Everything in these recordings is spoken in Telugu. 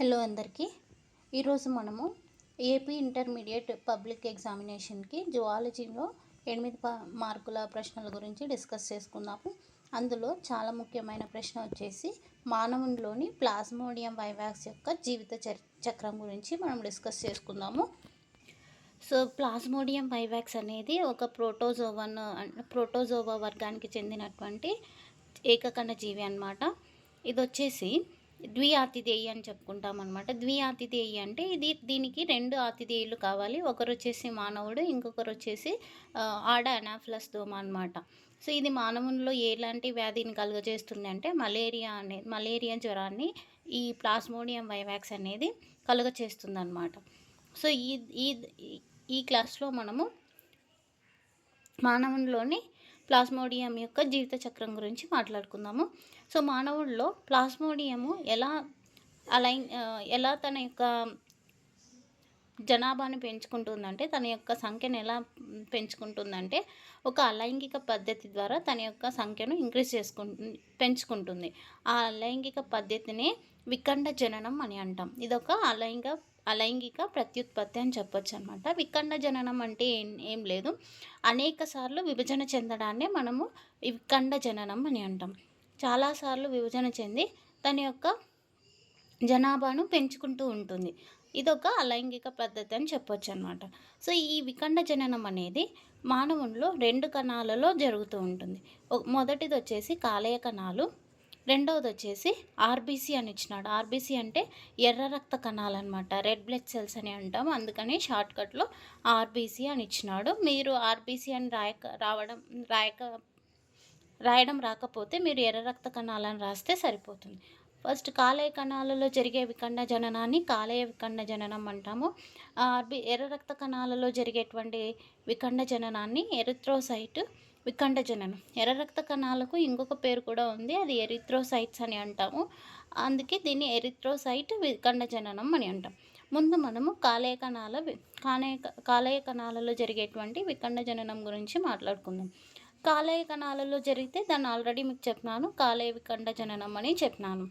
హలో అందరికీ. ఈరోజు మనము ఏపీ ఇంటర్మీడియట్ పబ్లిక్ ఎగ్జామినేషన్కి జువాలజీలో ఎనిమిది మార్కుల ప్రశ్నల గురించి డిస్కస్ చేసుకుందాము. అందులో చాలా ముఖ్యమైన ప్రశ్న వచ్చేసి మానవునిలోని ప్లాస్మోడియం వైవాక్స్ యొక్క జీవిత చక్రం గురించి మనం డిస్కస్ చేసుకుందాము. సో ప్లాస్మోడియం వైవాక్స్ అనేది ఒక ప్రోటోజోవన్ ప్రోటోజోవా వర్గానికి చెందినటువంటి ఏకకణ జీవి అనమాట ఇది వచ్చేసి ద్వి ఆతిథేయి అని చెప్పుకుంటాం అనమాట ద్వి ఆతిథేయి అంటే ఇది దీనికి రెండు ఆతిథేయులు కావాలి. ఒకరు వచ్చేసి మానవుడు ఇంకొకరు వచ్చేసి ఆడ అనాఫ్లస్ దోమ అనమాట సో ఇది మానవుల్లో ఎలాంటి వ్యాధిని కలుగజేస్తుంది అంటే మలేరియా అనే మలేరియా జ్వరాన్ని ఈ ప్లాస్మోడియం వైవాక్స్ అనేది కలుగచేస్తుంది అనమాట సో ఈ ఈ ఈ క్లాస్లో మనము మానవుల్లోని ప్లాస్మోడియం యొక్క జీవిత చక్రం గురించి మాట్లాడుకుందాము. సో మానవుల్లో ప్లాస్మోడియము ఎలా అలైన్ ఎలా తన యొక్క జనాభాని పెంచుకుంటుందంటే తన యొక్క సంఖ్యను ఎలా పెంచుకుంటుందంటే ఒక అలైంగిక పద్ధతి ద్వారా తన యొక్క సంఖ్యను ఇంక్రీజ్ చేసుకు పెంచుకుంటుంది. ఆ అలైంగిక పద్ధతిని వికండ జననం అని అంటాం. ఇదొక అలైంగిక అలైంగిక ప్రత్యుత్పత్తి అని చెప్పొచ్చు అనమాట విఖండ జననం అంటే ఏం ఏం లేదు. అనేక సార్లు విభజన చెందడాన్నే మనము వికండ జననం అని అంటాం. చాలాసార్లు విభజన చెంది తన యొక్క జనాభాను పెంచుకుంటూ ఉంటుంది. ఇదొక అలైంగిక పద్ధతి అని చెప్పొచ్చు అనమాట సో ఈ వికండ జననం అనేది మానవుల్లో రెండు కణాలలో జరుగుతూ ఉంటుంది. మొదటిది వచ్చేసి కాలేయ కణాలు రెండవది వచ్చేసి ఆర్బీసీ అని ఇచ్చినాడు. ఆర్బీసీ అంటే ఎర్ర రక్త కణాలు అనమాట రెడ్ బ్లడ్ సెల్స్ అని అంటాం. అందుకని షార్ట్కట్లో ఆర్బీసీ అని ఇచ్చినాడు. మీరు ఆర్బీసీ అని రాయక రావడం రాయక రాయడం రాకపోతే మీరు ఎర్ర రక్త కణాలను రాస్తే సరిపోతుంది. ఫస్ట్ కాలేయ కణాలలో జరిగే వికండ జననాన్ని కాలేయ వికండ జననం అంటాము. ఆర్బి ఎర్ర రక్త కణాలలో జరిగేటువంటి వికండ జననాన్ని ఎరిథ్రోసైట్ వికండ జననం ఎర్ర రక్త కణాలకు ఇంకొక పేరు కూడా ఉంది అది ఎరిథ్రోసైట్స్ అని అంటాము. అందుకే దీన్ని ఎరిథ్రోసైట్ వికండ జననం అని అంటాం. ముందు మనము కాలేయ కణాల కాలేయ కాలేయ కణాలలో జరిగేటువంటి వికండ జననం గురించి మాట్లాడుకుందాం. కాలేయ కణాలలో జరిగితే దాన్ని ఆల్రెడీ మీకు చెప్పినాను కాలేయ వికండ జననం అని చెప్పినాను.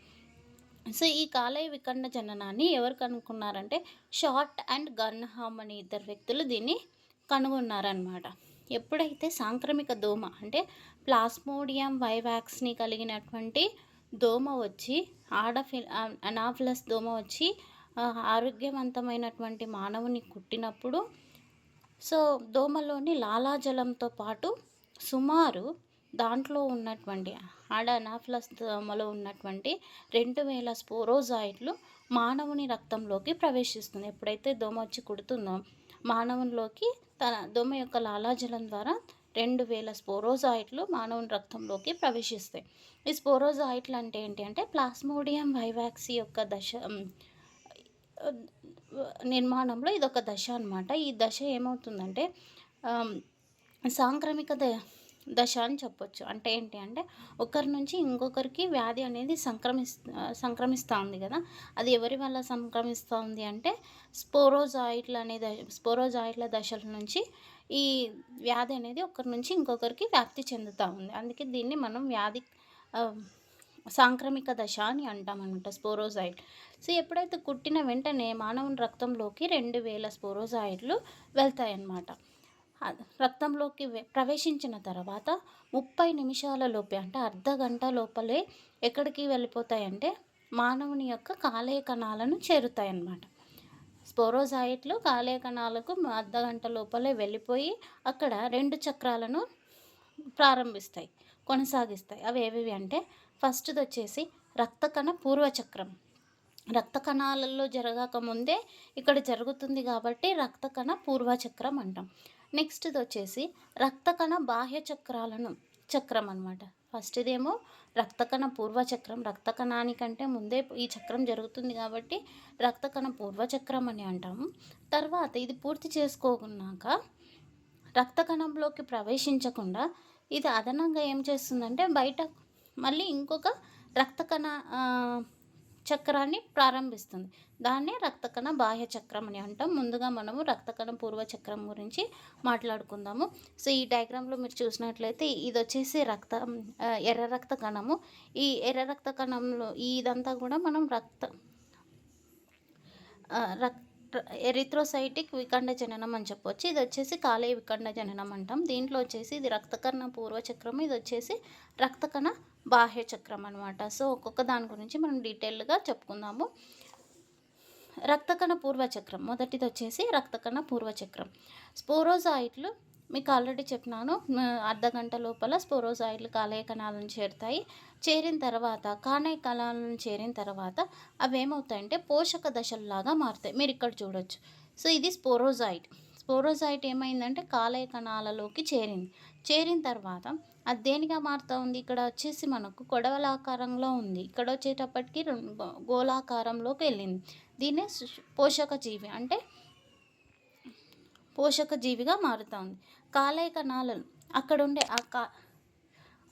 సో ఈ కాలేయ వికండ జననాన్ని ఎవరు కనుక్కున్నారంటే షార్ట్ అండ్ గన్ హామ్ అనే ఇద్దరు వ్యక్తులు దీన్ని కనుగొన్నారనమాట ఎప్పుడైతే సాంక్రమిక దోమ అంటే ప్లాస్మోడియం వైవాక్స్ని కలిగినటువంటి దోమ వచ్చి ఆడఫి అనాఫ్లస్ దోమ వచ్చి ఆరోగ్యవంతమైనటువంటి మానవుని కుట్టినప్పుడు సో దోమలోని లాలాజలంతో పాటు సుమారు దాంట్లో ఉన్నటువంటి ఆడ అనాఫ్లస్ దోమలో ఉన్నటువంటి రెండు వేల స్పోరోజాయిడ్లు మానవుని రక్తంలోకి ప్రవేశిస్తుంది. ఎప్పుడైతే దోమ వచ్చి కుడుతుందో మానవునిలోకి తన దోమ యొక్క లాలాజలం ద్వారా రెండు వేల స్పోరోజాయిట్లు మానవుని రక్తంలోకి ప్రవేశిస్తాయి. ఈ స్పోరోజాయిట్లు అంటే ఏంటి అంటే ప్లాస్మోడియం వైవాక్సీ యొక్క దశ నిర్మాణంలో ఇదొక దశ అనమాట ఈ దశ ఏమవుతుందంటే సాంక్రమిక ద దశ అని చెప్పొచ్చు. అంటే ఏంటి అంటే ఒకరి నుంచి ఇంకొకరికి వ్యాధి అనేది సంక్రమిస్ సంక్రమిస్తూ ఉంది కదా. అది ఎవరి వల్ల సంక్రమిస్తూ ఉంది అంటే స్పోరోజాయిడ్లు అనే స్పోరోజాయిట్ల దశల నుంచి ఈ వ్యాధి అనేది ఒకరి నుంచి ఇంకొకరికి వ్యాప్తి చెందుతూ ఉంది అందుకే దీన్ని మనం వ్యాధి సాంక్రమిక దశ అని అంటామన్నమాట స్పోరోజాయిడ్. సో ఎప్పుడైతే కుట్టిన వెంటనే మానవుని రక్తంలోకి రెండు వేల స్పోరోజాయిడ్లు వెళ్తాయన్నమాట. రక్తంలోకి ప్రవేశించిన తర్వాత ముప్పై నిమిషాల లోపే అంటే అర్ధ గంట లోపలే ఎక్కడికి వెళ్ళిపోతాయంటే మానవుని యొక్క కాలేయ కణాలను చేరుతాయన్నమాట. స్పోరోజాయిట్లు కాలేయ కణాలకు అర్ధ గంట లోపలే వెళ్ళిపోయి అక్కడ రెండు చక్రాలను ప్రారంభిస్తాయి కొనసాగిస్తాయి. అవి ఏవేవి అంటే ఫస్ట్ది వచ్చేసి రక్తకణ పూర్వచక్రం. రక్త కణాలలో జరగక ముందే ఇక్కడ జరుగుతుంది కాబట్టి రక్తకణ పూర్వచక్రం అంటాం. నెక్స్ట్ది వచ్చేసి రక్తకణ బాహ్య చక్రాలను చక్రం అనమాట ఫస్ట్ ఇదేమో రక్తకణ పూర్వచక్రం రక్తకణానికంటే ముందే ఈ చక్రం జరుగుతుంది కాబట్టి రక్తకణ పూర్వచక్రం అని అంటాము. తర్వాత ఇది పూర్తి చేసుకోకున్నాక రక్తకణంలోకి ప్రవేశించకుండా ఇది అదనంగా ఏం చేస్తుందంటే బయట మళ్ళీ ఇంకొక రక్తకణ చక్రాన్ని ప్రారంభిస్తుంది. దాన్నే రక్తకణ బాహ్య చక్రం అని అంటాం. ముందుగా మనము రక్తకణ పూర్వ చక్రం గురించి మాట్లాడుకుందాము. సో ఈ డయాగ్రామ్లో మీరు చూసినట్లయితే ఇది వచ్చేసి రక్త ఎర్ర రక్త కణము. ఈ ఎర్ర రక్త కణంలో ఇదంతా కూడా మనం రక్త రక్ ఎరిథ్రోసైటిక్ వికండ జననం అని చెప్పొచ్చు. ఇది వచ్చేసి కాలేయ వికండ జననం అంటాం. దీంట్లో వచ్చేసి ఇది రక్తకణ పూర్వచక్రం ఇది వచ్చేసి రక్తకణ బాహ్య చక్రం అనమాట సో ఒక్కొక్క దాని గురించి మనం డీటెయిల్గా చెప్పుకుందాము. రక్తకణ పూర్వచక్రం మొదటిది వచ్చేసి రక్తకణ పూర్వచక్రం స్పోరోజాయిట్లు మీకు ఆల్రెడీ చెప్పినాను అర్ధ గంట లోపల స్పోరోజాయిట్లు కాలేయ కణాలను చేరుతాయి. చేరిన తర్వాత కాలేయ కణాలను చేరిన తర్వాత అవి ఏమవుతాయంటే పోషక దశల్లాగా మారుతాయి. మీరు ఇక్కడ చూడొచ్చు. సో ఇది స్పోరోజాయిట్ స్పోరోజాయిట్ ఏమైందంటే కాలేయ కణాలలోకి చేరింది. చేరిన తర్వాత అది దేనిగా మారుతూ ఉంది? ఇక్కడ వచ్చేసి మనకు కొడవలాకారంలో ఉంది. ఇక్కడ వచ్చేటప్పటికి రెండు గోళాకారంలోకి వెళ్ళింది. దీన్నే పోషక జీవి అంటే పోషక జీవిగా మారుతుంది కాలేయ కణాలను అక్కడ ఉండే ఆ కా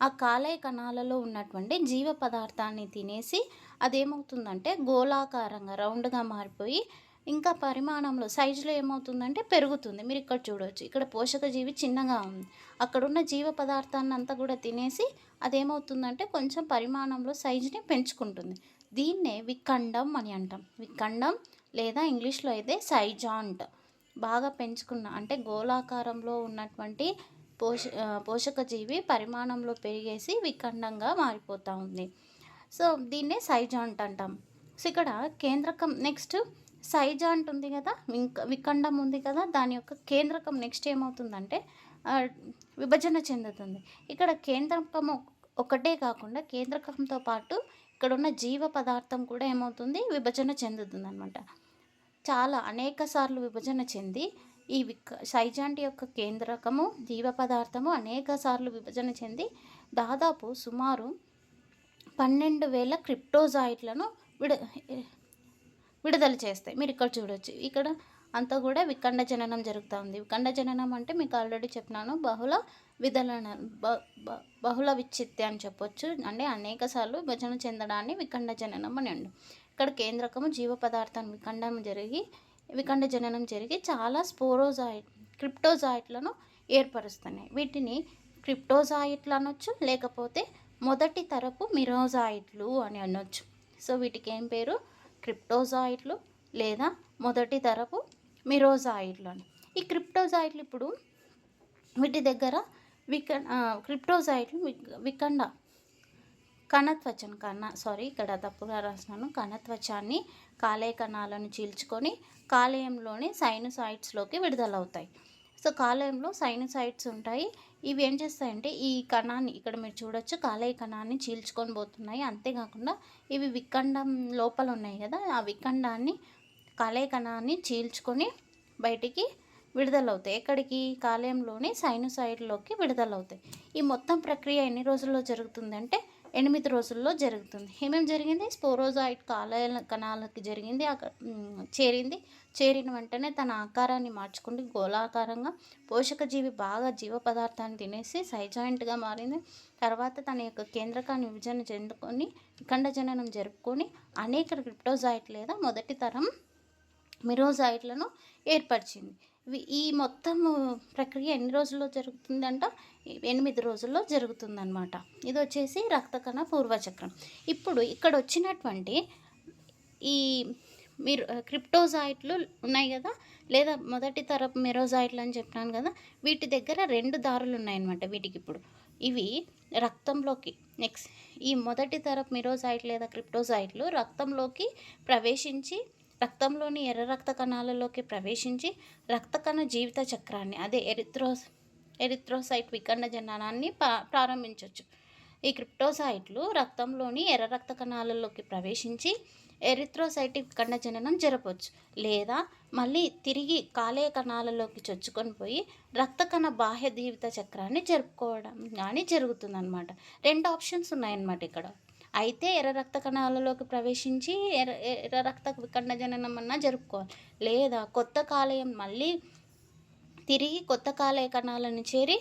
ఆ కాలేయ కణాలలో ఉన్నటువంటి జీవ పదార్థాన్ని తినేసి అదేమవుతుందంటే గోళాకారంగా రౌండ్గా మారిపోయి ఇంకా పరిమాణంలో సైజులో ఏమవుతుందంటే పెరుగుతుంది. మీరు ఇక్కడ చూడవచ్చు ఇక్కడ పోషక జీవి చిన్నగా ఉంది. అక్కడున్న జీవ పదార్థాన్ని అంతా కూడా తినేసి అదేమవుతుందంటే కొంచెం పరిమాణంలో సైజుని పెంచుకుంటుంది. దీన్నే వికండం అని అంటాం. వికండం లేదా ఇంగ్లీష్లో అయితే సైజాంట్. బాగా పెంచుకున్న అంటే గోళాకారంలో ఉన్నటువంటి పోష పోషక జీవి పరిమాణంలో పెరిగేసి విఖండంగా మారిపోతూ ఉంది. సో దీన్నే సైజాంట్ అంటాం. సో ఇక్కడ కేంద్రకం నెక్స్ట్ సైజాంట్ ఉంది కదా వింక విఖండం ఉంది కదా దాని యొక్క కేంద్రకం నెక్స్ట్ ఏమవుతుందంటే విభజన చెందుతుంది. ఇక్కడ కేంద్రకం ఒకటే కాకుండా కేంద్రకంతో పాటు ఇక్కడ ఉన్న జీవ పదార్థం కూడా ఏమవుతుంది? విభజన చెందుతుంది అనమాట చాలా అనేక సార్లు విభజన చెంది ఈ విక సైజాంటి యొక్క కేంద్రకము జీవ పదార్థము అనేక సార్లు విభజన చెంది దాదాపు సుమారు పన్నెండు వేల క్రిప్టోజాయిట్లను విడ విడుదల చేస్తాయి. మీరు ఇక్కడ చూడొచ్చు. ఇక్కడ అంతా కూడా వికండ జననం జరుగుతూ ఉంది. వికండ జననం అంటే మీకు ఆల్రెడీ చెప్పినాను. బహుళ విధలన బ- బహుళ విచ్ఛిత్తి అని చెప్పొచ్చు. అంటే అనేక సార్లు విభజన చెందడాన్ని వికండ జననం అని అండి ఇక్కడ కేంద్రకము జీవ పదార్థాన్ని వికండం జరిగి వికండ జననం జరిగి చాలా స్పోరోజాయిట్ క్రిప్టోజాయిట్లను ఏర్పరుస్తున్నాయి. వీటిని క్రిప్టోజాయిట్లు అనొచ్చు లేకపోతే మొదటి తరపు మిరోజాయిట్లు అని అనొచ్చు. సో వీటికి ఏం పేరు? క్రిప్టోజాయిట్లు లేదా మొదటి తరపు మిరోజాయిట్లు అని ఈ క్రిప్టోజాయిట్లు ఇప్పుడు వీటి దగ్గర విక క్రిప్టోజాయిడ్లు క్రిప్టోజాయిట్లు వికండ కణత్వచం కణ సారీ ఇక్కడ తప్పుగా రాసినాను. కణత్వచాన్ని కాలేయ కణాలను చీల్చుకొని కాలేయంలోని సైనసాయిడ్స్లోకి విడుదలవుతాయి. సో కాలేయంలో సైనసాయిడ్స్ ఉంటాయి. ఇవి ఏం చేస్తాయంటే ఈ కణాన్ని ఇక్కడ మీరు చూడొచ్చు కాలేయ కణాన్ని చీల్చుకొని పోతున్నాయి. అంతేకాకుండా ఇవి వికండం లోపల ఉన్నాయి కదా ఆ వికండాన్ని కాలేయ కణాన్ని చీల్చుకొని బయటికి విడుదలవుతాయి. ఎక్కడికి? కాలేయంలోని సైడ్లోకి విడుదలవుతాయి. ఈ మొత్తం ప్రక్రియ ఎన్ని రోజుల్లో జరుగుతుందంటే ఎనిమిది రోజుల్లో జరుగుతుంది. ఏమేమి జరిగింది? స్పోరోజాయిట్ కాల కణాలకి జరిగింది. అక్కడ చేరింది. చేరిన వెంటనే తన ఆకారాన్ని మార్చుకుంటూ గోళాకారంగా పోషక జీవి బాగా జీవ పదార్థాన్ని తినేసి సైజాయింట్గా మారింది. తర్వాత తన యొక్క కేంద్రకాన్ని విభజన చెందుకొని విఖండ జననం జరుపుకొని అనేక క్రిప్టోజాయిట్ లేదా మొదటి తరం మిరోజాయిట్లను ఏర్పరిచింది. ఈ మొత్తం ప్రక్రియ ఎన్ని రోజుల్లో జరుగుతుందంట? ఎనిమిది రోజుల్లో జరుగుతుందన్నమాట. ఇది వచ్చేసి రక్తకణ పూర్వచక్రం. ఇప్పుడు ఇక్కడ వచ్చినటువంటి ఈ మీరు క్రిప్టోజాయిట్లు ఉన్నాయి కదా? లేదా మొదటి తరపు మెరోజాయిట్లు అని చెప్పినాను కదా? వీటి దగ్గర రెండు దారులు ఉన్నాయన్నమాట వీటికి ఇప్పుడు. ఇవి రక్తంలోకి నెక్స్ట్ ఈ మొదటి తరపు మిరోజాయిట్ లేదా క్రిప్టోజాయిట్లు రక్తంలోకి ప్రవేశించి రక్తంలోని ఎర్ర రక్త కణాలలోకి ప్రవేశించి రక్తకణ జీవిత చక్రాన్ని అదే ఎరిథ్రోస్ ఎరిథ్రోసైట్ వికర్ణ జననాన్ని పా- ప్రారంభించవచ్చు ఈ క్రిప్టోసైట్లు రక్తంలోని ఎర్ర రక్త కణాలలోకి ప్రవేశించి ఎరిథ్రోసైటిక్ వికర్ణ జననం జరపవచ్చు లేదా మళ్ళీ తిరిగి కాలేయ కణాలలోకి చొచ్చుకొని పోయి రక్తకణ బాహ్య జీవిత చక్రాన్ని జరుపుకోవడం కానీ జరుగుతుందన్నమాట. రెండు ఆప్షన్స్ ఉన్నాయన్నమాట ఇక్కడ. అయితే ఎర్ర రక్త కణాలలోకి ప్రవేశించి ఎర్ర ఎర్ర రక్త వికర్ణ జననం అన్నా జరుపుకోవాలి. లేదా కొత్త కాలేయం మళ్ళీ తిరిగి కొత్త కాలేయ కణాలను చేరి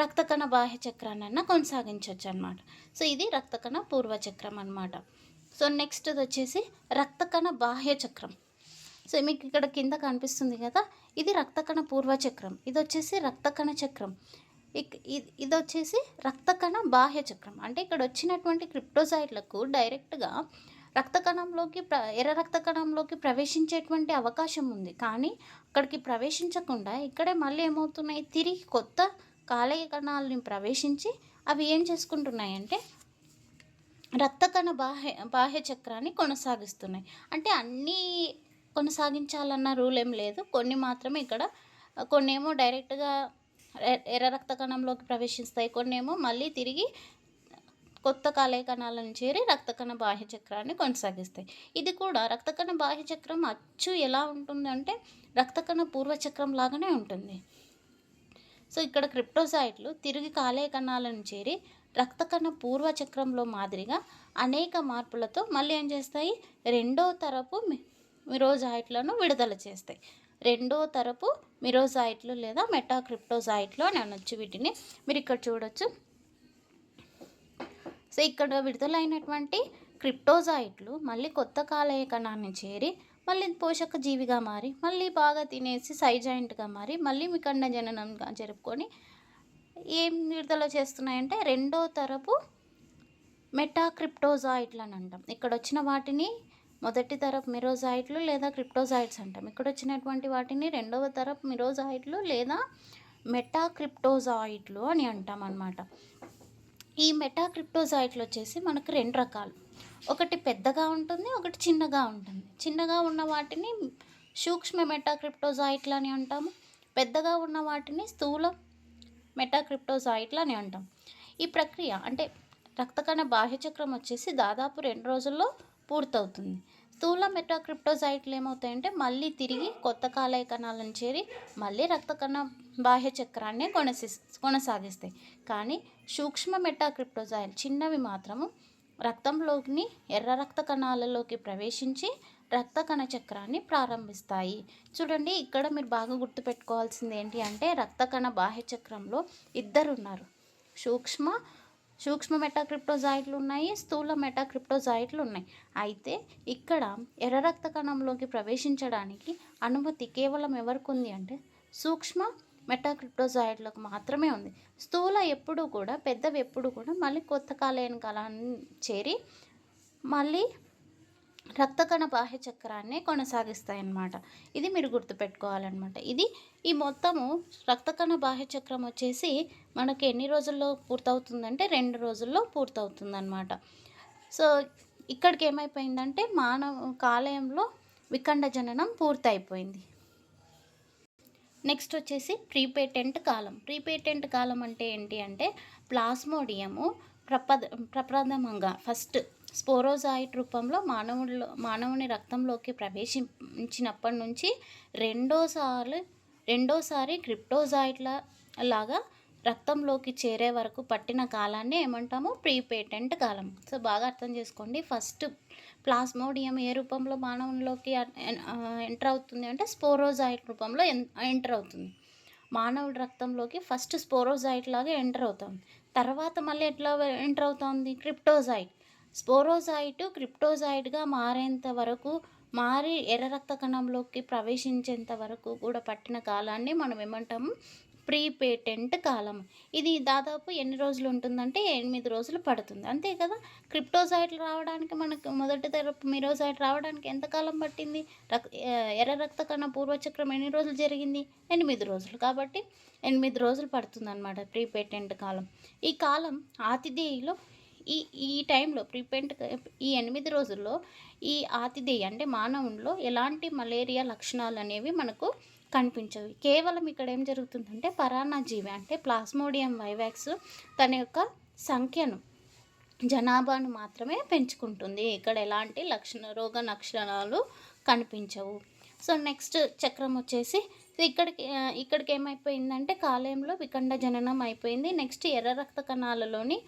రక్తకణ బాహ్య చక్రాన్ని కొనసాగించవచ్చు అనమాట సో ఇది రక్తకణ పూర్వచక్రం అనమాట సో నెక్స్ట్ వచ్చేసి రక్తకణ బాహ్య చక్రం. సో మీకు ఇక్కడ కింద కనిపిస్తుంది కదా ఇది రక్తకణ పూర్వచక్రం ఇది వచ్చేసి రక్తకణ చక్రం. ఇది ఇది వచ్చేసి రక్తకణ బాహ్య చక్రం. అంటే ఇక్కడ వచ్చినటువంటి క్రిప్టోజైట్లకు డైరెక్ట్గా రక్త కణంలోకి ప్ర ఎర్ర రక్త కణంలోకి ప్రవేశించేటువంటి అవకాశం ఉంది. కానీ అక్కడికి ప్రవేశించకుండా ఇక్కడే మళ్ళీ ఏమవుతున్నాయి? తిరిగి కొత్త కాలేయ కణాలని ప్రవేశించి అవి ఏం చేసుకుంటున్నాయంటే రక్త కణ బాహ్య బాహ్య చక్రాన్ని కొనసాగిస్తున్నాయి. అంటే అన్నీ కొనసాగించాలన్న రూల్ ఏం లేదు. కొన్ని మాత్రమే ఇక్కడ కొన్ని ఏమో డైరెక్ట్గా ఎర్ర రక్త కణంలోకి ప్రవేశిస్తాయి. కొన్ని ఏమో మళ్ళీ తిరిగి కొత్త కాలేయ కణాలను చేరి రక్తకణ బాహ్య చక్రాన్ని కొనసాగిస్తాయి. ఇది కూడా రక్తకణ బాహ్య చక్రం అచ్చు ఎలా ఉంటుందంటే రక్తకణ పూర్వచక్రం లాగానే ఉంటుంది. సో ఇక్కడ క్రిప్టోసైట్లు తిరిగి కాలేయ కణాలను చేరి రక్తకణ పూర్వచక్రంలో మాదిరిగా అనేక మార్పులతో మళ్ళీ ఏం చేస్తాయి? రెండో తరపు మిరోజాయిట్లను విడుదల చేస్తాయి. రెండో తరపు మిరోజాయిట్లు లేదా మెటాక్రిప్టోజాయిట్లు అని అనొచ్చు వీటిని. మీరు ఇక్కడ చూడొచ్చు. సో ఇక్కడ విడుదలైనటువంటి క్రిప్టోజాయిట్లు మళ్ళీ కొత్త కాలేయ కణాన్ని చేరి మళ్ళీ పోషక జీవిగా మారి మళ్ళీ బాగా తినేసి సైజాయింట్గా మారి మళ్ళీ మికండ జననంగా జరుపుకొని ఏం విడుదల చేస్తున్నాయంటే రెండో తరపు మెటాక్రిప్టోజాయిట్లు అని అంటాం. ఇక్కడ వచ్చిన వాటిని మొదటి తరపు మిరోజాయిట్లు లేదా క్రిప్టోజాయిట్స్ అంటాం. ఇక్కడ వచ్చినటువంటి వాటిని రెండవ తరపు మిరోజాయిట్లు లేదా మెటాక్రిప్టోజాయిట్లు అని అంటాం అన్నమాట. ఈ మెటాక్రిప్టోజాయిట్లు వచ్చేసి మనకు రెండు రకాలు. ఒకటి పెద్దగా ఉంటుంది ఒకటి చిన్నగా ఉంటుంది. చిన్నగా ఉన్న వాటిని సూక్ష్మ మెటాక్రిప్టోజాయిట్లు అని అంటాము. పెద్దగా ఉన్న వాటిని స్థూల మెటాక్రిప్టోజాయిట్లు అని అంటాం. ఈ ప్రక్రియ అంటే రక్తకణ బాహ్యచక్రం వచ్చేసి దాదాపు రెండు రోజుల్లో పూర్తవుతుంది. స్థూల మెటాక్రిప్టోజైట్లు ఏమవుతాయంటే మళ్ళీ తిరిగి కొత్త కాలయ కణాలను చేరి మళ్ళీ రక్తకణ బాహ్య చక్రాన్ని కొనసి కొనసాగిస్తాయి. కానీ సూక్ష్మ మెటాక్రిప్టోజాయిల్ చిన్నవి మాత్రము రక్తంలోని ఎర్ర రక్త కణాలలోకి ప్రవేశించి రక్త కణ చక్రాన్ని ప్రారంభిస్తాయి. చూడండి ఇక్కడ మీరు బాగా గుర్తుపెట్టుకోవాల్సింది ఏంటి అంటే రక్త కణ బాహ్య చక్రంలో ఇద్దరు ఉన్నారు సూక్ష్మ సూక్ష్మ మెటాక్రిప్టోజాయిట్లు ఉన్నాయి స్థూల మెటాక్రిప్టోజాయిట్లు ఉన్నాయి. అయితే ఇక్కడ ఎర్ర రక్త కణంలోకి ప్రవేశించడానికి అనుమతి కేవలం ఎవరికి ఉంది అంటే సూక్ష్మ మెటాక్రిప్టోజాయిడ్లకు మాత్రమే ఉంది. స్థూల ఎప్పుడు కూడా పెద్దవి ఎప్పుడు కూడా మళ్ళీ కొత్త కాలేయం కాలాన్ని చేరి మళ్ళీ రక్తకణ బాహ్య చక్రాన్ని కొనసాగిస్తాయి అన్నమాట ఇది మీరు గుర్తుపెట్టుకోవాలన్నమాట. ఇది ఈ మొత్తము రక్తకణ బాహ్య చక్రం వచ్చేసి మనకి ఎన్ని రోజుల్లో పూర్తవుతుందంటే రెండు రోజుల్లో పూర్తవుతుందన్నమాట. సో ఇక్కడికి ఏమైపోయిందంటే మానవ కాలయంలో వికండ జననం పూర్తయిపోయింది. నెక్స్ట్ వచ్చేసి ప్రీపేటెంట్ కాలం. ప్రీపేటెంట్ కాలం అంటే ఏంటి అంటే ప్లాస్మోడియము ప్రపద ప్రప్రథమంగా ఫస్ట్ స్పోరోజాయిట్ రూపంలో మానవుడిలో మానవుని రక్తంలోకి ప్రవేశించినప్పటి నుంచి రెండోసారి రెండోసారి క్రిప్టోజాయిట్ల లాగా రక్తంలోకి చేరే వరకు పట్టిన కాలాన్ని ఏమంటాము? ప్రీపేటెంట్ కాలం. సో బాగా అర్థం చేసుకోండి. ఫస్ట్ ప్లాస్మోడియం ఏ రూపంలో మానవునిలోకి ఎంటర్ అవుతుంది అంటే స్పోరోజాయిట్ రూపంలో ఎంటర్ అవుతుంది. మానవుడి రక్తంలోకి ఫస్ట్ స్పోరోజాయిట్ లాగా ఎంటర్ అవుతుంది తర్వాత మళ్ళీ ఎట్లా ఎంటర్ అవుతుంది? క్రిప్టోజాయిట్ స్పోరోజాయిట్ క్రిప్టోజాయిడ్గా మారేంత వరకు మారి ఎర్ర రక్త కణంలోకి ప్రవేశించేంత వరకు కూడా పట్టిన కాలాన్ని మనం ఏమంటాము? ప్రీ పేటెంట్ కాలం. ఇది దాదాపు ఎన్ని రోజులు ఉంటుందంటే ఎనిమిది రోజులు పడుతుంది. అంతే కదా? క్రిప్టోసైట్లు రావడానికి మనకు మొదటి తరపు మిరోసైట్ రావడానికి ఎంతకాలం పట్టింది? రక్ ఎర్ర రక్త కణ పూర్వచక్రం ఎన్ని రోజులు జరిగింది? ఎనిమిది రోజులు. కాబట్టి ఎనిమిది రోజులు పడుతుంది అనమాట ప్రీ పేటెంట్ కాలం. ఈ కాలం ఆతిథేయులో ఈ ఈ టైంలో ప్రిపెంట్ ఈ ఎనిమిది రోజుల్లో ఈ ఆతిథేయ అంటే మానవుల్లో ఎలాంటి మలేరియా లక్షణాలు అనేవి మనకు కనిపించవు. కేవలం ఇక్కడ ఏం జరుగుతుందంటే పరాన్నజీవి అంటే ప్లాస్మోడియం వైవాక్స్ తన యొక్క సంఖ్యను జనాభాను మాత్రమే పెంచుకుంటుంది. ఇక్కడ ఎలాంటి లక్షణ రోగ లక్షణాలు కనిపించవు. సో నెక్స్ట్ చక్రం వచ్చేసి ఇక్కడికి ఇక్కడికి ఏమైపోయిందంటే కాలేయంలో వికండ జననం అయిపోయింది. నెక్స్ట్ ఎర్ర రక్త కణాలలోని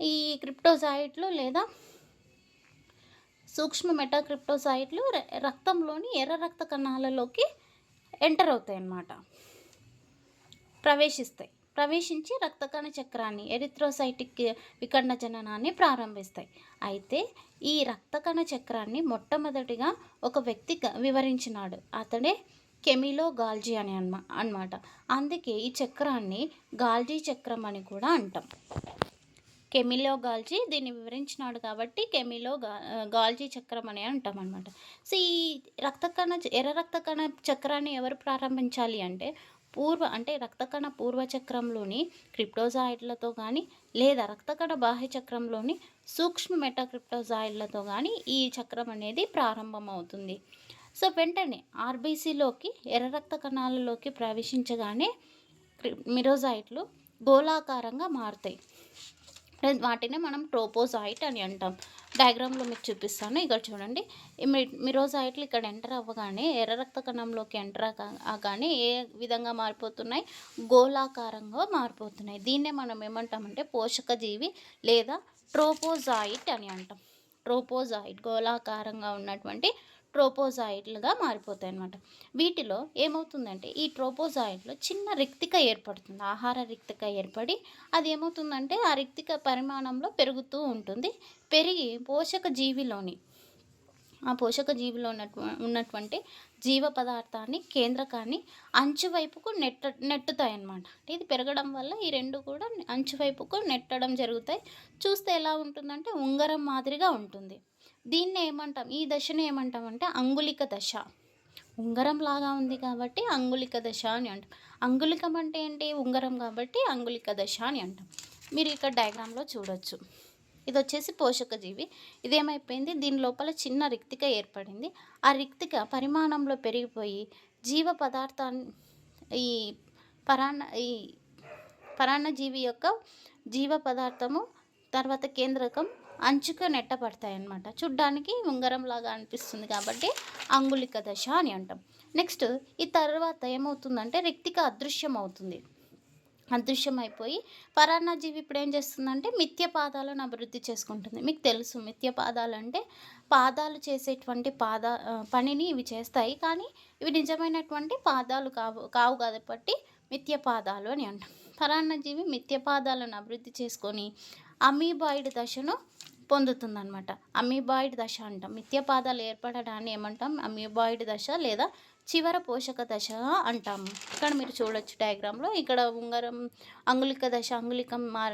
ఈ క్రిప్టోజాయిట్లు లేదా సూక్ష్మ మెటాక్రిప్టోజాయిట్లు రక్తంలోని ఎర్ర రక్త కణాలలోకి ఎంటర్ అవుతాయి అన్నమాట ప్రవేశిస్తాయి. ప్రవేశించి రక్తకణ చక్రాన్ని ఎరిథ్రోసైటిక్ వికర్ణ జననాన్ని ప్రారంభిస్తాయి. అయితే ఈ రక్తకణ చక్రాన్ని మొట్టమొదటిగా ఒక వ్యక్తి వివరించినాడు. అతడే కెమిలో గాల్జీ అని అన్మా అన్నమాట అందుకే ఈ చక్రాన్ని గాల్జీ చక్రం అని కూడా అంటాం. కెమిలో గాల్జీ దీన్ని వివరించినాడు కాబట్టి కెమిలో గా గాల్జీ చక్రం అని అంటాం అనమాట సో ఈ రక్త కణ ఎర్ర రక్త కణ చక్రాన్ని ఎవరు ప్రారంభించాలి అంటే పూర్వ అంటే రక్తకణ పూర్వచక్రంలోని క్రిప్టోజాయిడ్లతో కానీ లేదా రక్తకణ బాహ్య చక్రంలోని సూక్ష్మ మెటాక్రిప్టోజాయిడ్లతో కానీ ఈ చక్రం అనేది ప్రారంభమవుతుంది. సో వెంటనే ఆర్బీసీలోకి ఎర్ర రక్త కణాలలోకి ప్రవేశించగానే మిరోజాయిట్లు గోళాకారంగా మారుతాయి. వాటిని మనం ట్రోపోజాయిట్ అని అంటాం. డయాగ్రామ్లో మీకు చూపిస్తాను. ఇక్కడ చూడండి. మిరోజాయిట్లు ఇక్కడ ఎంటర్ అవ్వగానే ఎర్ర రక్త కణంలోకి ఎంటర్ కానీ ఏ విధంగా మారిపోతున్నాయి? గోళాకారంగా మారిపోతున్నాయి. దీన్నే మనం ఏమంటామంటే పోషక జీవి లేదా ట్రోపోజాయిట్ అని అంటాం. ట్రోపోజాయిట్ గోళాకారంగా ఉన్నటువంటి ట్రోపోజాయిడ్లుగా మారిపోతాయి అన్నమాట వీటిలో ఏమవుతుందంటే ఈ ట్రోపోజాయిడ్లో చిన్న రిక్తిక ఏర్పడుతుంది. ఆహార రిక్తిక ఏర్పడి అది ఏమవుతుందంటే ఆ రిక్తిక పరిమాణంలో పెరుగుతూ ఉంటుంది. పెరిగి పోషక జీవిలోని ఆ పోషక జీవిలో ఉన్నటు ఉన్నటువంటి జీవ పదార్థాన్ని కేంద్రకాన్ని అంచువైపుకు నెట్ట నెట్టుతాయి అన్నమాట ఇది పెరగడం వల్ల ఈ రెండు కూడా అంచువైపుకు నెట్టడం జరుగుతాయి. చూస్తే ఎలా ఉంటుందంటే ఉంగరం మాదిరిగా ఉంటుంది. దీన్ని ఏమంటాం? ఈ దశను ఏమంటామంటే అంగుళిక దశ. ఉంగరం లాగా ఉంది కాబట్టి అంగుళిక దశ అని అంటాం. అంగుళికం అంటే ఏంటి? ఉంగరం కాబట్టి అంగుళిక దశ అని అంటాం. మీరు ఇక్కడ డయాగ్రామ్లో చూడొచ్చు. ఇది వచ్చేసి పోషక జీవి ఇదేమైపోయింది దీని లోపల చిన్న రిక్తిక ఏర్పడింది. ఆ రిక్తిక పరిమాణంలో పెరిగిపోయి జీవ పదార్థాన్ని ఈ పరాన్న ఈ పరాణజీవి యొక్క జీవ పదార్థము తర్వాత కేంద్రకం అంచుకు నెట్టబడతాయి అన్నమాట చూడ్డానికి ఉంగరం లాగా అనిపిస్తుంది కాబట్టి అంగుళిక దశ అని అంటాం. నెక్స్ట్ ఈ తర్వాత ఏమవుతుందంటే రిక్తిక అదృశ్యం అవుతుంది. అదృశ్యం అయిపోయి పరాన్నజీవి ఇప్పుడు ఏం చేస్తుందంటే మిథ్య పాదాలను అభివృద్ధి చేసుకుంటుంది. మీకు తెలుసు మిథ్య పాదాలు అంటే పాదాలు చేసేటువంటి పాద పనిని ఇవి చేస్తాయి కానీ ఇవి నిజమైనటువంటి పాదాలు కావు కావు కాబట్టి మిథ్య పాదాలు అని అంటాం. పరాన్నజీవి మిథ్య పాదాలను అభివృద్ధి చేసుకొని అమీబాయిడ్ దశను పొందుతుందన్నమాట. అమీబాయిడ్ దశ అంటాం. మిథ్యపాదాలు ఏర్పడడాన్ని ఏమంటాం? అమీబాయిడ్ దశ లేదా చివర పోషక దశ అంటాము ఇక్కడ మీరు చూడొచ్చు డయాగ్రామ్లో. ఇక్కడ ఉంగరం అంగుళిక దశ అంగుళికం మా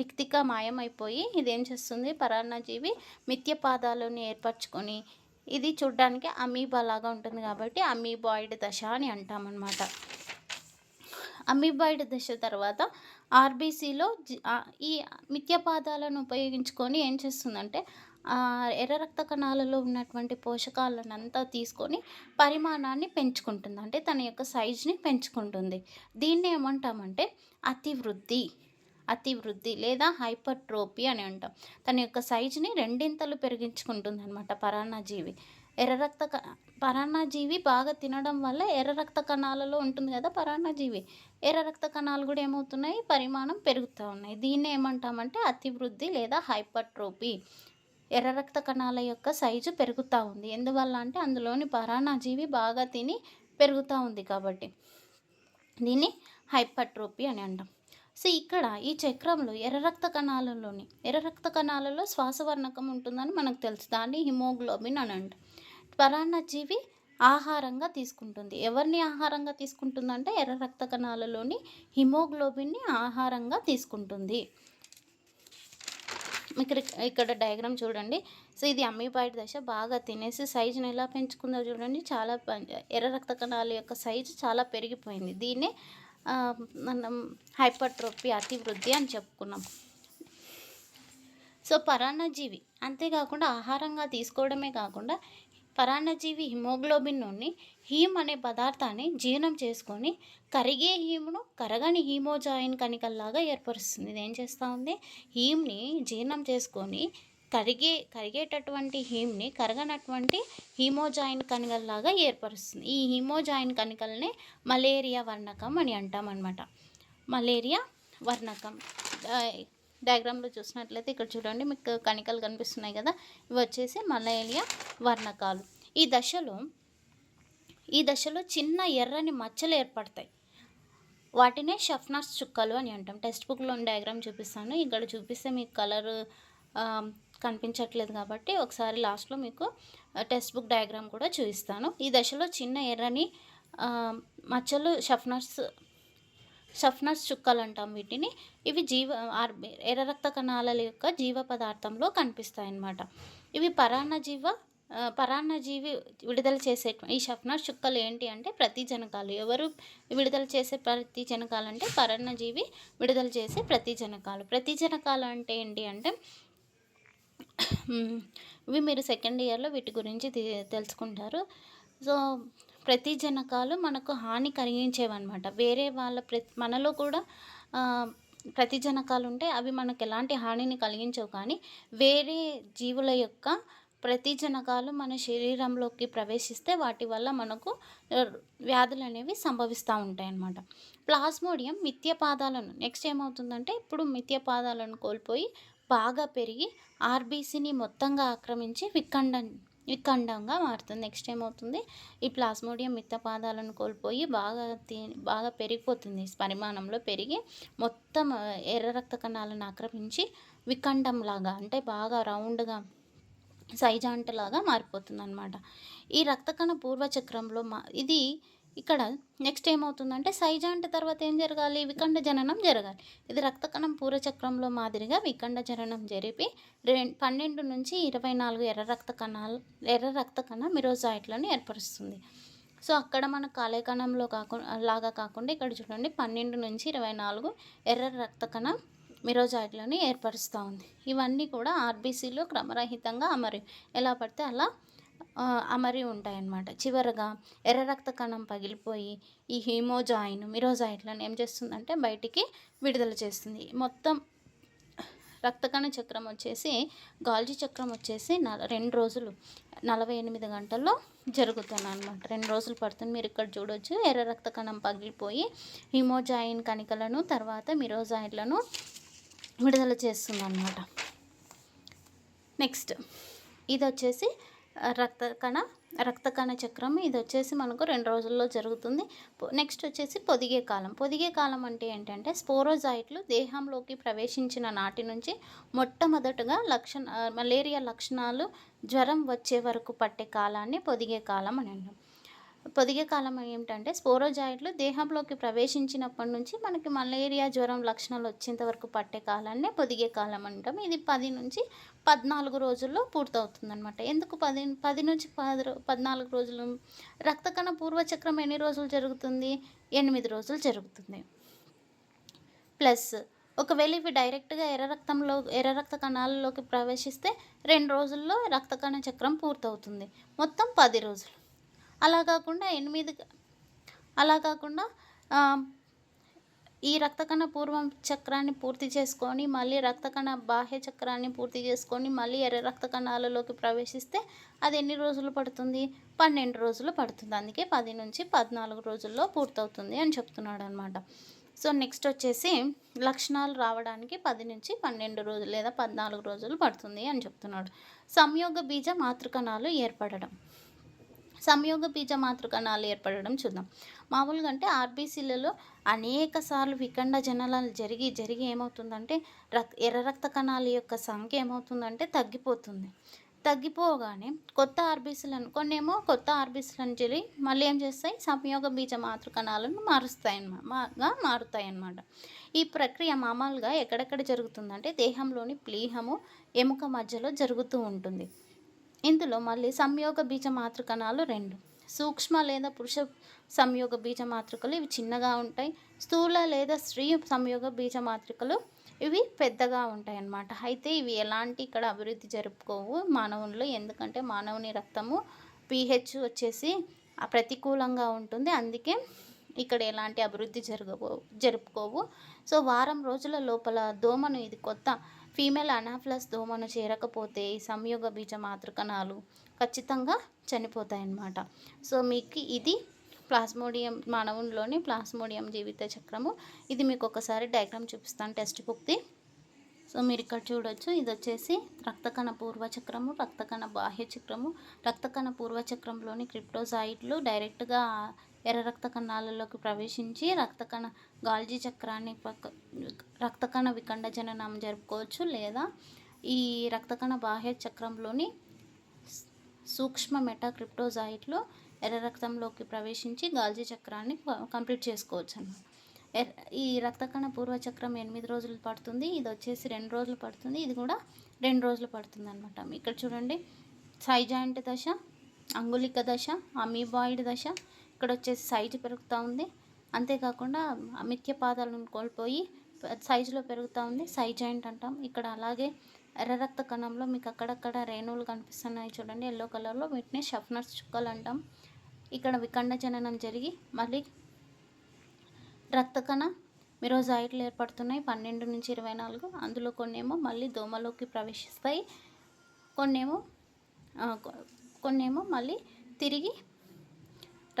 రిక్తిక మాయమైపోయి ఇదేం చేస్తుంది? పరాన్నజీవి మిథ్య పాదాలను ఏర్పరచుకొని ఇది చూడ్డానికి అమీబా లాగా ఉంటుంది కాబట్టి అమీబాయిడ్ దశ అని అంటామన్నమాట. అమీబాయిడ్ దశ తర్వాత ఆర్బీసీలో ఈ మిథ్యపాదాలను ఉపయోగించుకొని ఏం చేస్తుందంటే ఎర్ర రక్త కణాలలో ఉన్నటువంటి పోషకాలను అంతా తీసుకొని పరిమాణాన్ని పెంచుకుంటుంది. అంటే తన యొక్క సైజ్ని పెంచుకుంటుంది. దీన్ని ఏమంటామంటే అతివృద్ధి అతివృద్ధి లేదా హైపర్ట్రోపీ అని అంటాం. తన యొక్క సైజుని రెండింతలు పెరిగించుకుంటుంది అనమాట పరాన్నజీవి. ఎర్ర రక్త పరాన్నజీవి బాగా తినడం వల్ల ఎర్ర రక్త కణాలలో ఉంటుంది కదా పరాన్నజీవి ఎర్ర రక్త కణాలు కూడా ఏమవుతున్నాయి? పరిమాణం పెరుగుతూ ఉన్నాయి. దీన్ని ఏమంటామంటే అతివృద్ధి లేదా హైపర్ట్రోపీ ఎర్ర రక్త కణాల యొక్క సైజు పెరుగుతూ ఉంది. ఎందువల్ల అంటే అందులోని పరాన్నజీవి బాగా తిని పెరుగుతూ ఉంది కాబట్టి. దీన్ని హైపర్ట్రోపీ అని అంటాం. సో ఇక్కడ ఈ చక్రంలో ఎర్ర రక్త కణాలలోని ఎర్ర రక్త కణాలలో శ్వాసవర్ణకం ఉంటుందని మనకు తెలుసు. దాన్ని హిమోగ్లోబిన్ అని అంటాం. పరాన్నజీవి ఆహారంగా తీసుకుంటుంది. ఎవరిని ఆహారంగా తీసుకుంటుందంటే ఎర్ర రక్త కణాలలోని హిమోగ్లోబిన్ని ఆహారంగా తీసుకుంటుంది. ఇక్కడ ఇక్కడ డయాగ్రామ్ చూడండి. సో ఇది అమ్మీబాయిడ్ దశ. బాగా తినేసి సైజుని ఎలా పెంచుకుందో చూడండి. చాలా ఎర్ర రక్త కణాల యొక్క సైజు చాలా పెరిగిపోయింది. దీన్నే మనం హైపర్ట్రోపీ అతివృద్ధి అని చెప్పుకున్నాం. సో పరాన్నజీవి అంతేకాకుండా ఆహారంగా తీసుకోవడమే కాకుండా పరాన్నజీవి హిమోగ్లోబిన్ నుండి హీమ్ అనే పదార్థాన్ని జీర్ణం చేసుకొని కరిగే హీమ్ను కరగని హీమోజాయిన్ కణికల్లాగా ఏర్పరుస్తుంది. ఇది ఏం చేస్తూ ఉంది? హీమ్ని జీర్ణం చేసుకొని కరిగే కరిగేటటువంటి హీమ్ని కరగనటువంటి హీమోజాయిన్ కణికల్లాగా ఏర్పరుస్తుంది. ఈ హీమోజాయిన్ కణికల్ని మలేరియా వర్ణకం అని అంటాం మలేరియా వర్ణకం. డయాగ్రామ్లో చూసినట్లయితే ఇక్కడ చూడండి మీకు కణికలు కనిపిస్తున్నాయి కదా? ఇవి వచ్చేసి మలేరియా వర్ణకాలు. ఈ దశలో ఈ దశలో చిన్న ఎర్రని మచ్చలు ఏర్పడతాయి. వాటినే షఫ్నార్స్ చుక్కలు అని అంటాం. టెక్స్ట్ బుక్లో డయాగ్రామ్ చూపిస్తాను. ఇక్కడ చూపిస్తే మీకు కలర్ కనిపించట్లేదు కాబట్టి ఒకసారి లాస్ట్లో మీకు టెక్స్ట్ బుక్ డయాగ్రామ్ కూడా చూపిస్తాను. ఈ దశలో చిన్న ఎర్రని మచ్చలు షఫ్నర్స్ షఫ్నస్ చుక్కలు అంటాం వీటిని. ఇవి జీవ ఆర్బి ఎర్ర రక్త కణాల యొక్క జీవ పదార్థంలో కనిపిస్తాయి అన్నమాట ఇవి పరాన్నజీవ పరాన్న పరాన్నజీవి విడుదల చేసే ఈ షఫ్నస్ చుక్కలు ఏంటి అంటే ప్రతి జనకాలు. ఎవరు విడుదల చేసే ప్రతి జనకాలు అంటే పరాన్నజీవి విడుదల చేసే ప్రతి జనకాలు. ప్రతి జనకాలు అంటే ఏంటి అంటే ఇవి మీరు సెకండ్ ఇయర్లో వీటి గురించి తెలుసుకుంటారు. సో ప్రతి జనకాలు మనకు హాని కలిగించేవన్నమాట. వేరే వాళ్ళ ప్రతి మనలో కూడా ప్రతి జనకాలు ఉంటే అవి మనకు ఎలాంటి హానిని కలిగించవు. కానీ వేరే జీవుల యొక్క ప్రతి జనకాలు మన శరీరంలోకి ప్రవేశిస్తే వాటి వల్ల మనకు వ్యాధులు అనేవి సంభవిస్తూ ఉంటాయి అన్నమాట ప్లాస్మోడియం మిథ్య పాదాలను నెక్స్ట్ ఏమవుతుందంటే ఇప్పుడు మిథ్య పాదాలను కోల్పోయి బాగా పెరిగి ఆర్బీసీని మొత్తంగా ఆక్రమించి ఇది విఖండంగా మారుతుంది. నెక్స్ట్ ఏమవుతుంది? ఈ ప్లాస్మోడియం మిత్త పాదాలను కోల్పోయి బాగా తి బాగా పెరిగిపోతుంది. పరిమాణంలో పెరిగి మొత్తం ఎర్ర రక్త కణాలను ఆక్రమించి విఖండంలాగా అంటే బాగా రౌండ్గా సైజాంటలాగా మారిపోతుంది అనమాట ఈ రక్తకణ పూర్వచక్రంలో మా ఇది ఇక్కడ నెక్స్ట్ ఏమవుతుందంటే సైజాంట్ తర్వాత ఏం జరగాలి? వికండ జననం జరగాలి. ఇది రక్తకణం పూర్వచక్రంలో మాదిరిగా వికండ జననం జరిపి రెం పన్నెండు నుంచి ఇరవై నాలుగు ఎర్ర రక్త కణాలు ఎర్ర రక్త కణ మిరోజాయిట్లను ఏర్పరుస్తుంది. సో అక్కడ మన కాలేకణంలో కాకుండా లాగా కాకుండా ఇక్కడ చూడండి పన్నెండు నుంచి ఇరవై నాలుగు ఎర్ర రక్త కణ మిరోజాయిట్లను ఏర్పరుస్తూ ఉంది. ఇవన్నీ కూడా ఆర్బీసీలో క్రమరహితంగా అమరు ఎలా పడితే అలా అమరి ఉంటాయన్నమాట. చివరగా ఎర్ర రక్త కణం పగిలిపోయి ఈ హీమోజాయిన్ మిరోజాయిట్లను ఏం చేస్తుందంటే బయటికి విడుదల చేస్తుంది. మొత్తం రక్తకణ చక్రం వచ్చేసి గాల్జీ చక్రం వచ్చేసి నల రెండు రోజులు నలభై ఎనిమిది గంటల్లో జరుగుతుంది అనమాట రెండు రోజులు పడుతుంది. మీరు ఇక్కడ చూడొచ్చు. ఎర్ర రక్త కణం పగిలిపోయి హిమోజాయిన్ కణికలను తర్వాత మిరోజాయిన్లను విడుదల చేస్తుంది అనమాట నెక్స్ట్ ఇది వచ్చేసి రక్త కణ రక్త కణ చక్రం. ఇది వచ్చేసి మనకు రెండు రోజుల్లో జరుగుతుంది. పొ- నెక్స్ట్ వచ్చేసి పొదిగే కాలం. పొదిగే కాలం అంటే ఏంటంటే స్పోరోజాయిట్లు దేహంలోకి ప్రవేశించిన నాటి నుంచి మొట్టమొదటగా లక్షణ మలేరియా లక్షణాలు జ్వరం వచ్చే వరకు పట్టే కాలాన్ని పొదిగే కాలం అని అంటాం. పొదిగే కాలం ఏమిటంటే స్పోరోజాయిడ్లు దేహంలోకి ప్రవేశించినప్పటి నుంచి మనకి మలేరియా జ్వరం లక్షణాలు వచ్చేంత వరకు పట్టే కాలాన్ని పొదిగే కాలం అంటాం. ఇది పది నుంచి పద్నాలుగు రోజుల్లో పూర్తవుతుందనమాట ఎందుకు పది పది నుంచి పది పద్నాలుగు రోజులు? రక్తకణ పూర్వచక్రం ఎన్ని రోజులు జరుగుతుంది? ఎనిమిది రోజులు జరుగుతుంది. ప్లస్ ఒకవేళ ఇవి డైరెక్ట్గా ఎర్ర రక్తంలో ఎర్ర రక్త కణాలలోకి ప్రవేశిస్తే రెండు రోజుల్లో రక్త కణ చక్రం పూర్తవుతుంది. మొత్తం పది రోజులు. అలా కాకుండా ఎనిమిది అలా కాకుండా ఈ రక్తకణ పూర్వం చక్రాన్ని పూర్తి చేసుకొని మళ్ళీ రక్తకణ బాహ్య చక్రాన్ని పూర్తి చేసుకొని మళ్ళీ ఎర్ర రక్త కణాలలోకి ప్రవేశిస్తే అది ఎన్ని రోజులు పడుతుంది? పన్నెండు రోజులు పడుతుంది. అందుకే పది నుంచి పద్నాలుగు రోజుల్లో పూర్తవుతుంది అని చెప్తున్నాడు అనమాట సో నెక్స్ట్ వచ్చేసి లక్షణాలు రావడానికి పది నుంచి పన్నెండు రోజులు లేదా పద్నాలుగు రోజులు పడుతుంది అని చెప్తున్నాడు. సంయోగ బీజ మాతృకణాలు ఏర్పడడం. సంయోగ బీజ మాతృకణాలు ఏర్పడడం చూద్దాం. మామూలుగా అంటే ఆర్బీసీలలో అనేక సార్లు వికండ జననాలు జరిగి జరిగి ఏమవుతుందంటే రక్ ఎర్ర రక్త కణాల యొక్క సంఖ్య ఏమవుతుందంటే తగ్గిపోతుంది. తగ్గిపోగానే కొత్త ఆర్బీసీలను కొన్నేమో కొత్త ఆర్బీసీలను జరిగి మళ్ళీ ఏం చేస్తాయి? సంయోగ బీజ మాతృకణాలను మారుస్తాయి అన్నమాట మారుతాయి అన్నమాట. ఈ ప్రక్రియ మామూలుగా ఎక్కడెక్కడ జరుగుతుందంటే దేహంలోని ప్లీహము ఎముక మధ్యలో జరుగుతూ ఉంటుంది. ఇందులో మళ్ళీ సంయోగ బీజ మాతృకణాలు రెండు. సూక్ష్మ లేదా పురుష సంయోగ బీజ మాతృకలు ఇవి చిన్నగా ఉంటాయి. స్థూల లేదా స్త్రీ సంయోగ బీజ మాతృకలు ఇవి పెద్దగా ఉంటాయి అన్నమాట. అయితే ఇవి ఎలాంటి ఇక్కడ అభివృద్ధి జరుపుకోవు మానవుల్లో. ఎందుకంటే మానవుని రక్తము పీహెచ్ వచ్చేసి ప్రతికూలంగా ఉంటుంది. అందుకే ఇక్కడ ఎలాంటి అభివృద్ధి జరగబో జరుపుకోవు. సో వారం రోజుల లోపల దోమను ఇది కొత్త ఫీమేల్ అనాఫ్లస్ దోమను చేరకపోతే ఈ సంయోగ బీజ మాతృకణాలు ఖచ్చితంగా చనిపోతాయి అన్నమాట సో మీకు ఇది ప్లాస్మోడియం మానవునిలోని ప్లాస్మోడియం జీవిత చక్రము. ఇది మీకు ఒకసారి డయాగ్రామ్ చూపిస్తాను టెస్ట్ బుక్ది సో మీరు ఇక్కడ చూడొచ్చు. ఇది వచ్చేసి రక్తకణ పూర్వచక్రము రక్తకణ బాహ్య చక్రము. రక్తకణ పూర్వచక్రంలోని క్రిప్టోజాయిడ్లు డైరెక్ట్గా ఎర్ర రక్త కణాలలోకి ప్రవేశించి రక్తకణ గాల్జీ చక్రాన్ని పక్క రక్తకణ వికండ జననం జరుపుకోవచ్చు లేదా ఈ రక్తకణ బాహ్య చక్రంలోని సూక్ష్మ మెటాక్రిప్టోజాయిట్లు ఎర్ర రక్తంలోకి ప్రవేశించి గాల్జీ చక్రాన్ని కంప్లీట్ చేసుకోవచ్చు అన్నమాట. ఎర్- ఈ రక్తకణ పూర్వచక్రం ఎనిమిది రోజులు పడుతుంది ఇది వచ్చేసి రెండు రోజులు పడుతుంది ఇది కూడా రెండు రోజులు పడుతుంది అనమాట ఇక్కడ చూడండి సైజాయింట్ దశ అంగుళిక దశ అమీబాయిడ్ దశ ఇక్కడ వచ్చేసి సైజు పెరుగుతూ ఉంది. అంతేకాకుండా మిథ్య పాదాలను కోల్పోయి సైజులో పెరుగుతూ ఉంది. సైజ్ జాయింట్ అంటాం. ఇక్కడ అలాగే ఎర్ర రక్త కణంలో మీకు అక్కడక్కడ రేణువులు కనిపిస్తున్నాయి చూడండి. ఎల్లో కలర్లో వీటిని షఫ్నర్స్ చుక్కలు అంటాం. ఇక్కడ వికండ జననం జరిగి మళ్ళీ రక్త కణ మిరోజాయిట్లు ఏర్పడుతున్నాయి. పన్నెండు నుంచి ఇరవై నాలుగు. అందులో కొన్నేమో మళ్ళీ దోమలోకి ప్రవేశిస్తాయి. కొన్నేమో కొన్నేమో మళ్ళీ తిరిగి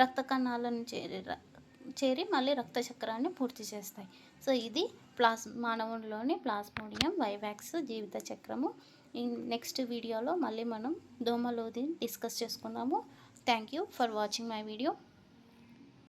రక్త కణాలను చేరి ర- చేరి మళ్ళీ రక్త చక్రాన్ని పూర్తి చేస్తాయి. సో ఇది ప్లాస్ మానవుల్లోని ప్లాస్మోడియం వైవాక్స్ జీవిత చక్రము. నెక్స్ట్ వీడియోలో మళ్ళీ మనం దోమలోది డిస్కస్ చేసుకుందాము. Thank you for watching my video.